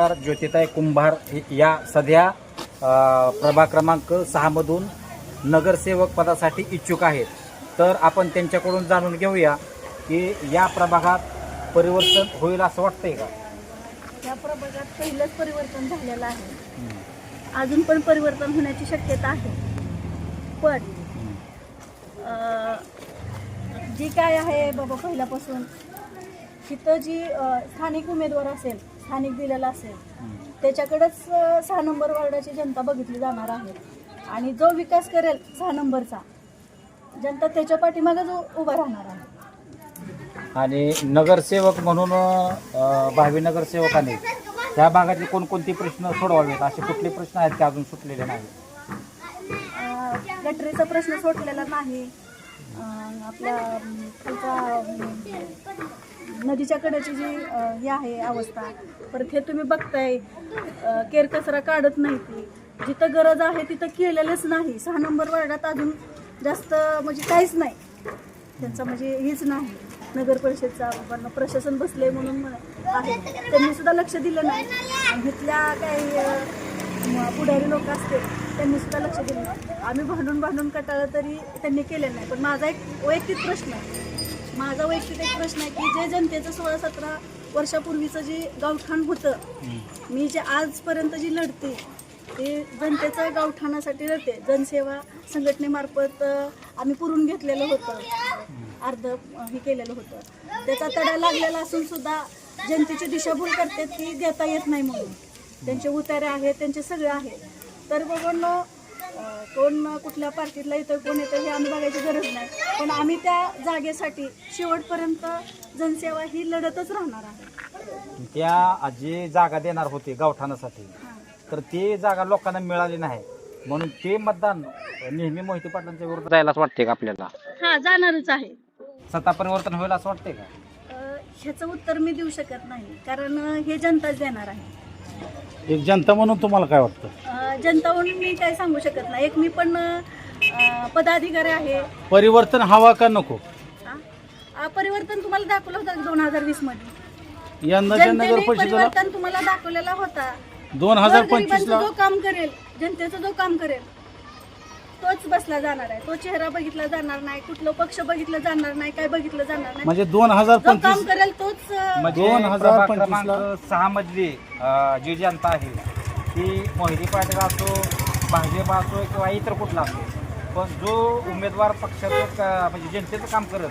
पत्रकार ज्योतिताई कुंभार या सध्या प्रभाग क्रमांक सहामधून नगरसेवक पदासाठी इच्छुक आहेत. तर आपण त्यांच्याकडून जाणून घेऊया की या प्रभागात परिवर्तन होईल असं वाटतंय का? या प्रभागात पहिलंच परिवर्तन झालेलं आहे. अजून पण परिवर्तन होण्याची शक्यता आहे. पण जी काय आहे बाबा पहिल्यापासून तिथं जी स्थानिक उमेदवार असेल स्थानिक दिलेला असेल त्याच्याकडेच सहा नंबर वार्डाची जनता बघितली जाणार आहे. आणि जो विकास करेल सहा नंबरचा जनता त्याच्या पाठीमागे जो उभा राहणार आहे. आणि नगरसेवक म्हणून अ, भावी नगरसेवकाने त्या भागातले कोणकोणते प्रश्न सोडवावेत? असे कुठले प्रश्न आहेत की अजून सुटलेले नाही अं, गटरीचा प्रश्न सोडलेला नाही. आपल्या आपला नदीच्या कडेची जी हे आहे अवस्था परत हे तुम्ही बघताय केरकचरा केर कचरा काढत नाही ती. जिथं गरज आहे तिथं केलेलंच नाही. सहा नंबर वार्डात अजून जास्त म्हणजे काहीच नाही. त्यांचं म्हणजे हेच नाही. नगर परिषदचा बाबांना प्रशासन बसले म्हणून म्हण- आहे. त्यांनी सुद्धा लक्ष दिलं नाही. आणि इथल्या काही पुढारी लोक असतील त्यांनी सुद्धा लक्ष दिलं आम्ही भांडून भांडून कटाळं तरी त्यांनी केलेलं नाही. पण माझा एक वैयक्तिक प्रश्न आहे. माझा वैयक्तिक एक प्रश्न आहे की जे जनतेचं सोळा सतरा वर्षापूर्वीचं जे गावठाण होतं मी जे आजपर्यंत जी लढते ते जनतेचं गावठाणासाठी लढते. जनसेवा संघटनेमार्फत आम्ही पुरून घेतलेलं होतं. अर्ध हे केलेलं होतं. त्याचा तडा लागलेला असून सुद्धा जनतेची दिशाभूल करते ती देता येत नाही म्हणून. त्यांचे उतारे आहेत त्यांचे सगळे आहेत. तर बाबांनो अ, कोण कुठल्या पार्टीतला येतं कोण येतं हे आम्ही बघायची गरज नाही. पण आम्ही त्या जागेसाठी शेवटपर्यंत जनसेवा ही लढतच राहणार आहे. त्या जे जागा देणार होते गावठाणासाठी. तर ते जागा लोकांना मिळाली नाही. म्हणून ते मतदान नेहमी मोहिते पाटलांच्या विरोधात जायलाच वाटते का आपल्याला? हा जाणारच आहे. सत्ता परिवर्तन होईल असं वाटतंय का? ह्याचं उत्तर मी देऊ शकत नाही कारण हे जनताच देणार आहे. एक जनता म्हणून तुम्हाला काय वाटतं? जनता म्हणून मी काय सांगू शकत नाही. एक मी पण अ, पदाधिकारी आहे. परिवर्तन हवा का नको? हा? अ, परिवर्तन तुम्हाला दाखवलं होतं दोन हजार वीसमध्ये? यंदाच्या नगर जनतेने परिषदेला परिवर्तन तुम्हाला दाखवलेला होता. दोन हजार गोरगरिबांचं पंचवीसला जो काम करेल जनतेचं जो काम करेल तोच बसला जाणार आहे. तो चेहरा बघितला जाणार नाही कुठलं पक्ष बघितलं जाणार नाही काय बघितलं जाणार नाही. म्हणजे दोन हजार जो काम पंचवीस करेल तोच अ, म्हणजे दोन हजार प्रभाग पंचवीसला- क्रमांक सहा मधली अं, जी जनता आहे. ती मोहिते पाटील असो भाजप असो किंवा इतर कुठला असो पण जो उमेदवार पक्षाचं म्हणजे जनतेचं काम करत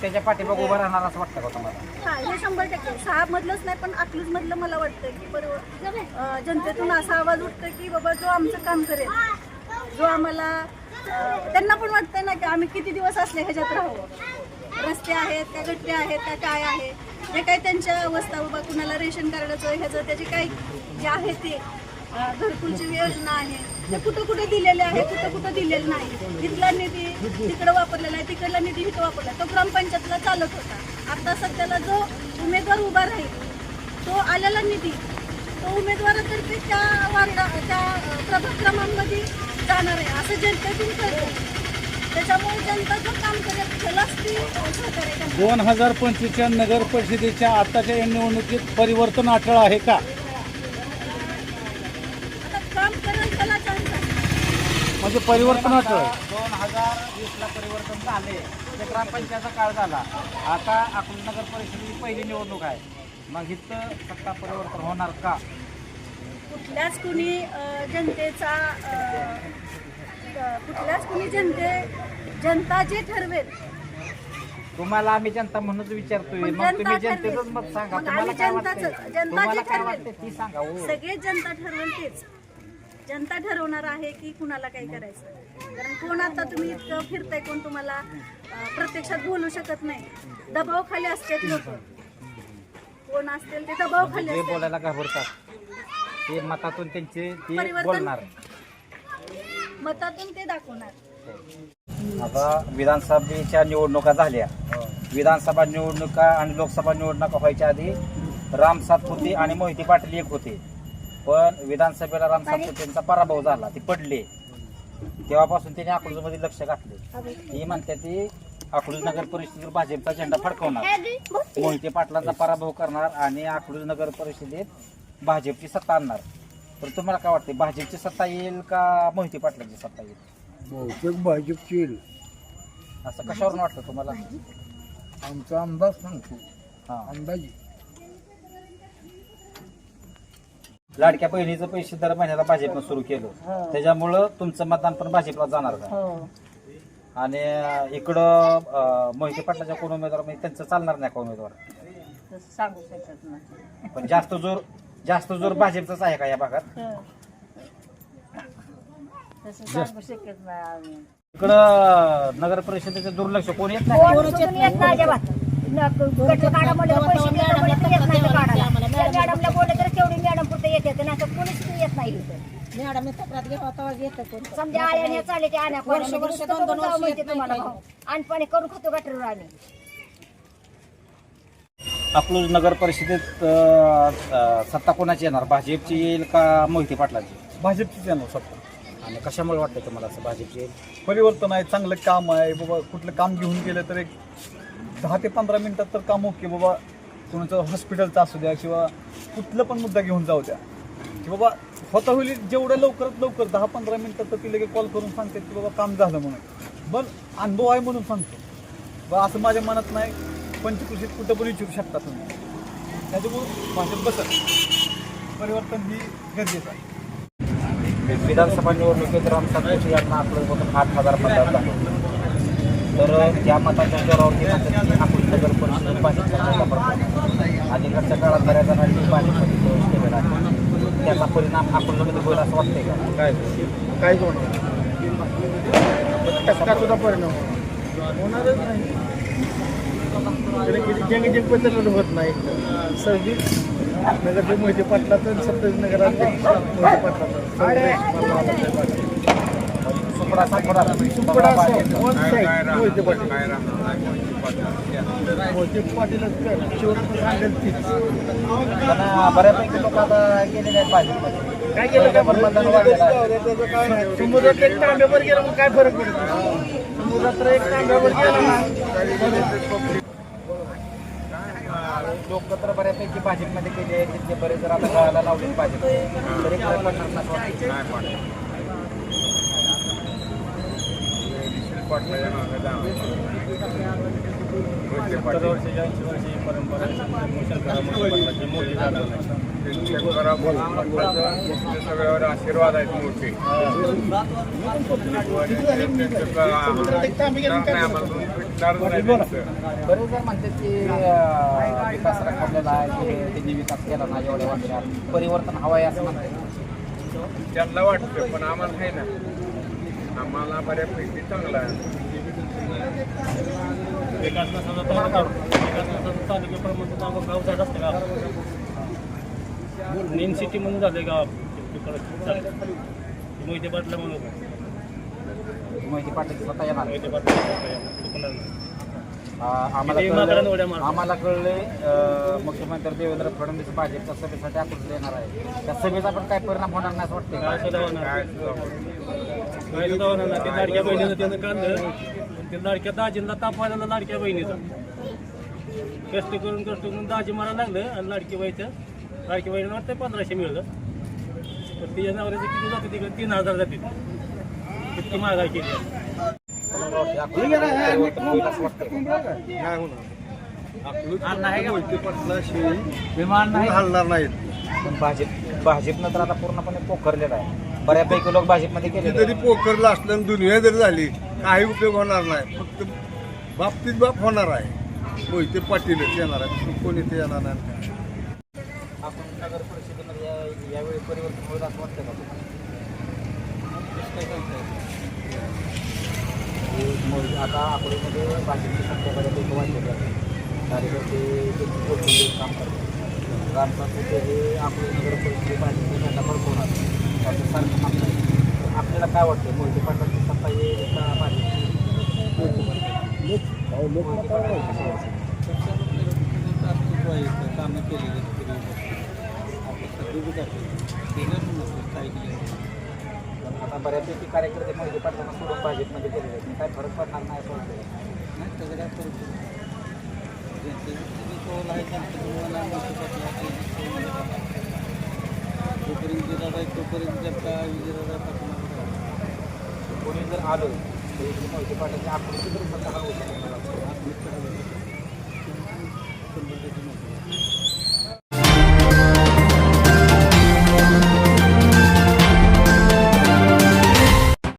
त्याच्या पाठीमाग उभं राहणार असं वाटतं का तुम्हाला? हा हे शंभर टक्के. सहा मधलंच नाही पण अकलूज मधलं मला वाटतं की बरोबर. अं, जनतेतून असा आवाज उठतो की बाबा जो आमचं काम करेल जो आम्हाला अं, त्यांना पण वाटतंय ना की आम्ही किती दिवस असले ह्याच्यात राहू? रस्ते आहेत त्या गट्टे आहेत त्या काय आहे जे काही त्यांच्या अवस्था बाबा कुणाला रेशन कार्डाचं ह्याचं त्याचे काही जे आहे ते घरकुलची योजना आहे. ते कुठं कुठं दिलेले आहे कुठं कुठं दिलेलं नाही. इथला निधी तिकडं वापरलेला आहे तिकडला निधी इथं वापरला तो ग्रामपंचायतला चालत होता. आता सध्याला जो उमेदवार उभा राहील तो आलेला निधी तो उमेदवारातर्फे त्या वार्डा त्या प्रभाक्रमांमध्ये जाणार आहे. असं जनतेतून कळतं त्याच्यामुळे जनता जो काम करेल त्यालाच ती सहकार्य दोन हजार पंचवीसच्या नगर परिषदेच्या आताच्या निवडणुकीत परिवर्तन अटळ आहे का आता काम करेल त्याला चान्स आहे म्हणजे परिवर्तन दोन हजार वीसला परिवर्तन झाले. ते ग्रामपंचायतचा काळ झाला. आता अकोला नगर परिषदेची पहिली निवडणूक आहे. मग इथं सत्ता परिवर्तन होणार का? कुठल्याच कुणी अ, जनतेचा अ, कुठल्याच कुणी जनते जनता जे ठरवेल. तुम्हाला आम्ही जनता म्हणूनच विचारतोय. मग मग तुम्ही जनता जनतेचंच ठरवेल. मत सांगा. मग तुम्हाला आम्ही काय जनताच- जनता तुम्हाला जे काय ठरवेल. वाटतंय ती सांगा हो. सगळे जनता ठरवेल तेच. जनता ठरवणार आहे की कुणाला काय करायचं. कारण कोण आता तुम्ही इतकं फिरताय कोण तुम्हाला प्रत्यक्षात बोलू शकत नाही. दबाव खाली असतात लोक. कोण असतील ते दबाव खाली जे असतात. बोलायला घाबरतात ते मतातून त्यांचे ते बोलणार. मतातून ते दाखवणार. आता विधानसभेच्या निवडणुका झाल्या. विधानसभा निवडणुका आणि लोकसभा निवडणुका व्हायच्या आधी राम सातपुते आणि मोहिते पाटील एक होते. पण विधानसभेला राम सातपुतेंचा पराभव झाला ते पडले. तेव्हापासून त्यांनी अकलूजमध्ये लक्ष घातले. ती म्हणते ती अकलूज नगर परिषदेवर भाजपचा झेंडा फडकवणार. मोहिते पाटलांचा पराभव करणार आणि अकलूज नगर परिषदेत भाजपची सत्ता आणणार. तर तुम्हाला काय वाटते भाजपची सत्ता येईल का मोहिते पाटलांची सत्ता येईल? बहुतेक भाजपची येईल. असं कशावरून वाटतं तुम्हाला? आमचा अंदाज सांगतो. हा. अंदाजी. लाडक्या बहिणीचं पैसे दर महिन्याला भाजपनं सुरू केलं. त्याच्यामुळं तुमचं मतदान पण भाजपला जाणार का? आणि अं, इकडं अं, मोहिते पाटलाच्या कोण उमेदवार? म्हणजे त्यांचं चालणार नाही का उमेदवार? सांगू शकत नाही. पण जास्त जोर जास्त जोर भाजपचाच आहे का या भागात? तसं सांगू शकत नाही आम्ही. इकडं नगर परिषदेचं दुर्लक्ष कोण येत नाही? कोण येत नाही अजिबात. न- गटर काढा म्हणलं पैसे देतो म्हणलं तर येत नाही तर काढायला. त्या मॅडमला बोललं तर तेवढी मॅडम पुरतं येते नाही तर इथं. मॅडम तक्रार घ्यावा तेव्हा घेतं कोण? समजा चालले ते आण्या वर्ष- वर्ष, दोन- दोन वर्ष माहिती येत तुम्हाला नाही. भाऊ. आणि पाणी करून खातो गटरवर आम्ही. अकलूज नगर परिषदेत अं, अं, सत्ता कोणाची येणार? भाजपची येईल का मोहिते पाटलाची? भाजपचीच येणार सत्ता. आणि कशामुळे वाटतं तुम्हाला असं भाजपची येईल? परिवर्तन आहे चांगलं काम आहे. बाबा कुठलं काम घेऊन गेलं तर एक दहा ते पंधरा मिनिटात तर काम ओके. बाबा कोणाचं हॉस्पिटलचं असू द्या किंवा कुठलं पण मुद्दा घेऊन जाऊ द्या. की बाबा होता होईल जेवढं लवकरात लवकर दहा पंधरा मिनिटात तर ती लगेच कॉल करून सांगतात की बाबा काम झालं म्हणून. पण अनुभव आहे म्हणून सांगतो. बा असं माझ्या मनात नाही. पंचकृषीत कुठं पण विचारू शकता तुम्ही. त्याच्यामुळं भाषेत बसत. परिवर्तन ही गरजेचं आहे. विधानसभा निवडणुकीत राम जोशी यांना आपलं आठ हजार मतदार झाले. तर या मताच्या जोरावरती आपण नगर परिषद पाणी मोठा प्रभाव अलीकडच्या काळात बऱ्याच जणांनी पाणी त्याचा परिणाम अकोल्यामध्ये होईल असं वाटतंय का? काय? काय होणार टक्का सुद्धा परिणाम होणार. होणारच नाही. जंग जंग बदललं होत नाही. सर्विस नगरचे मोहिते पाटलाचं सप्तज नगरात मोहिते पाटलाचं. सुपडा सापडा सुपडा वन पाटील मोहिते बऱ्यापैकी लोक आता गेलेले आहेत भाजपमध्ये काय केलं काय मतदान वाढलेलं समुद्रात एक तांब्यावर गेलं मग काय फरक पडतो समुद्रात तर एक तांब्यावर गेला ना लोक तर बऱ्यापैकी भाजपमध्ये गेले आहेत तिथले बरेच जर आता गळाला लावले भाजप तरी काय पडणार असं वाटतं. सगळ्यावर आशीर्वाद आहेत मोठे एक तांबे गेलं काय फरक बरेच जण म्हणतात की अं, विकास रखडलेला आहे की त्यांनी विकास केला नाही एवढ्या वर्षात? परिवर्तन हवं आहे असं म्हणतात त्यांना वाटतं पण आम्हाला आहे ना. आम्हाला बऱ्यापैकी चांगला आहे. मेन सिटी म्हणून झाले गाव. मोहिते पाटला म्हणून. मोहिते पाटील स्वतः येणार. मोहिते पाटला आम्हाला कळले मुख्यमंत्री देवेंद्र फडणवीस भाजपच्या सभेसाठी आपण येणार आहे. त्या सभेचा पण काय परिणाम होणार नाही असं वाटतंय. होणार नाही. ते लाडक्या बहिणीचं त्यानं काढलं ते लाडक्या दाजींना तापवायला लाडक्या बहिणीचा. कष्ट करून कष्ट करून दाजी मला लागलं आणि लाडकी बाईचं लाडकी बहिणीला वाटतं पंधराशे मिळलं. तर तिच्या नवऱ्याचं किती जाते तिकडे? तीन हजार जाते इतकी महागाई केली? विमान नाही. हलणार नाहीत. पण भाजप भाजपनं तर आता पूर्णपणे पोखरलेला आहे. बऱ्यापैकी लोक भाजपमध्ये जरी आहेत. पोखरला असलं दुनिया जरी झाली काही उपयोग होणार नाही. फक्त बाबतीत बाप होणार आहे. मोहिते पाटीलच येणार आहे कोणी ते येणार नाही? आपण नगर परिषदेमध्ये या- यावेळी परिवर्तन होईल असं वाटतं का आता अकोल्यामध्ये भाजपची संख्या बऱ्यापैकी वाढलेली आहे. कार्यकर्ते काम करतात. रामसाहेब हे अकोले नगर परिषदे भाजपची त्यांना भरपवणार असं सारखं आपल्याला काय वाटतं मोहिते पाटलांची सत्ता येईल का भाजपची पण आता बऱ्यापैकी कार्यकर्ते मोहिते पाटलांना सोडून भाजपमध्ये केले आहेत. काय फरक पडणार नाही. असं वाटतं तोपर्यंत जनता विजयदादा कोणी जर आलं तर मोहिते पाटलाची आकृती जर स्वतः शंभर टक्के नोकरी